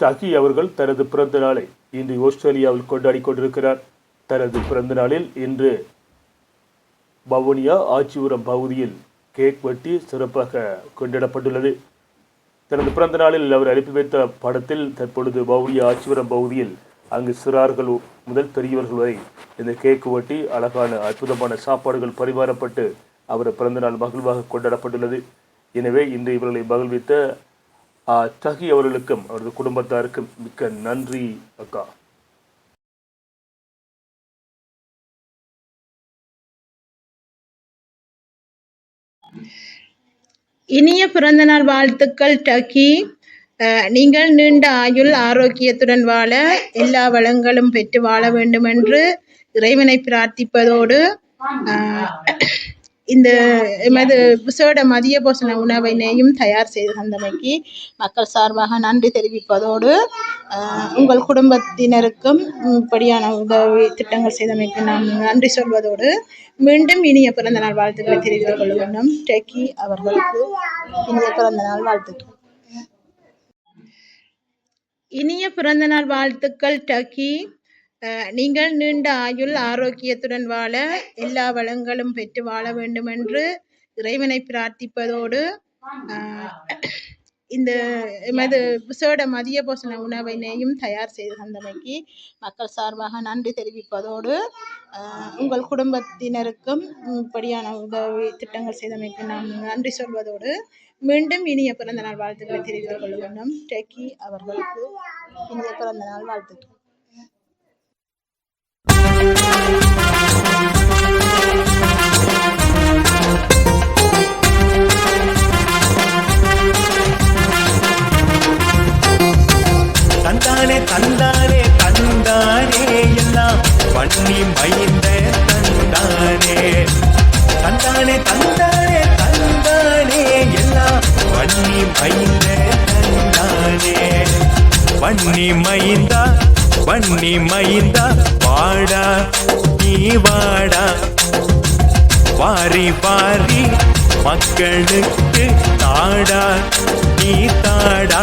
சகி அவர்கள் தனது பிறந்த நாளை இன்று ஆஸ்திரேலியாவில் கொண்டாடி கொண்டிருக்கிறார். தனது பிறந்த நாளில் இன்று வவுனியா ஆச்சிபுரம் பகுதியில் கேக் வெட்டி சிறப்பாக கொண்டாடப்பட்டுள்ளது. தனது பிறந்த நாளில் அவர் அனுப்பி வைத்த படத்தில் தற்பொழுது வவுனியா ஆச்சிபுரம் பகுதியில் அங்கு சிறார்கள் முதல் பெரியவர்கள் வரை இந்த கேக் வெட்டி அழகான அற்புதமான சாப்பாடுகள் பரிமாறப்பட்டு அவர் பிறந்தநாள் மகிழ்வாக கொண்டாடப்பட்டுள்ளது. எனவே இன்று இவர்களை மகிழ்வித்த தகி அவர்களுக்கும் அவரது குடும்பத்தாருக்கும் மிக்க நன்றி அக்கா. இனிய பிறந்தநாள் வாழ்த்துக்கள் டகி அஹ், நீங்கள் நீண்ட ஆயுள் ஆரோக்கியத்துடன் வாழ எல்லா வளங்களும் பெற்று வாழ வேண்டும் என்று இறைவனை பிரார்த்திப்பதோடு இந்த எமது விசேட மதிய போசன உணவினையும் தயார் செய்து தந்தமைக்கு மக்கள் சார்பாக நன்றி தெரிவிப்பதோடு உங்கள் குடும்பத்தினருக்கும் இப்படியான உதவி திட்டங்கள் செய்தமைக்கு நான் நன்றி சொல்வதோடு மீண்டும் இனிய பிறந்தநாள் வாழ்த்துக்களை தெரிவித்துக் கொள்ள வேண்டும் டெக்கி அவர்களுக்கு இனிய பிறந்தநாள் வாழ்த்துக்கள். இனிய பிறந்தநாள் வாழ்த்துக்கள் டக்கி. நீங்கள் நீண்ட ஆயுள் ஆரோக்கியத்துடன் வாழ எல்லா வளங்களும் பெற்று வாழ வேண்டும் என்று இறைவனை பிரார்த்திப்பதோடு இந்த எமது விசேட மதிய போசன உணவினையும் தயார் செய்து தந்தமைக்கு மக்கள் சார்பாக நன்றி தெரிவிப்பதோடு உங்கள் குடும்பத்தினருக்கும் இப்படியான உதவி திட்டங்கள் செய்தமைக்கு நான் நன்றி சொல்வதோடு மீண்டும் இனிய பிறந்தநாள் வாழ்த்துக்களை தெரிவித்துக் கொள்ள வேண்டும் டெக்கி அவர்களுக்கு இனிய பிறந்தநாள் வாழ்த்துக்கள். தண்ணி மைந்த தந்தானே. தந்தானே தந்தானே தந்தானே. எல்லாம் பண்ணி மைந்த தந்தானே. பண்ணி மைந்தா பண்ணி மைந்தா வாடா நீ வாடா. வாரி வாரி மக்களுக்கு தாடா நீ தாடா.